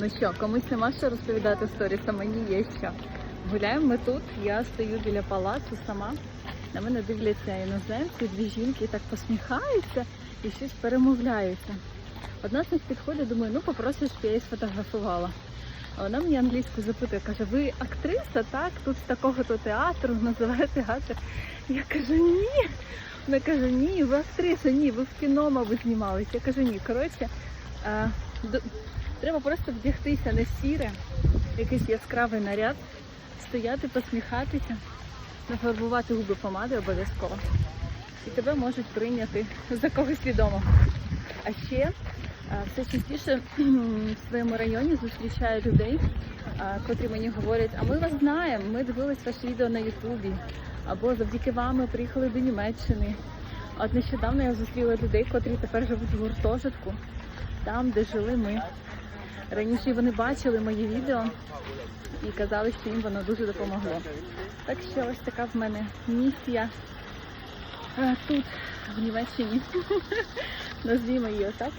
Ну що, комусь нема що розповідати сторіс, а мені є що. Гуляємо ми тут, я стою біля палацу сама. На мене дивляться іноземці, дві жінки так посміхаються і щось перемовляються. Одна з них підходить, думаю, ну попросиш, щоб я її сфотографувала. А вона мені англійську запитує, каже, ви актриса, так? Тут з такого-то театру, називає театр. Я кажу, ні. Вона каже, ні, ви актриса, ні, ви в кіно, мабуть, знімалися. Я кажу, ні. Коротше, треба просто вдягтися на сіре, якийсь яскравий наряд, стояти, посміхатися, нафарбувати губи помади обов'язково. І тебе можуть прийняти за когось відомого. А ще все частіше в своєму районі зустрічаю людей, котрі мені говорять, а ми вас знаємо, ми дивились ваше відео на Ютубі, або завдяки вам ми приїхали до Німеччини. От нещодавно я зустріла людей, котрі тепер живуть в гуртожитку, там, де жили ми. Раніше вони бачили мої відео і казали, що їм воно дуже допомогло. Так що ось така в мене місія е, тут, в Німеччині. Назвімо її отак.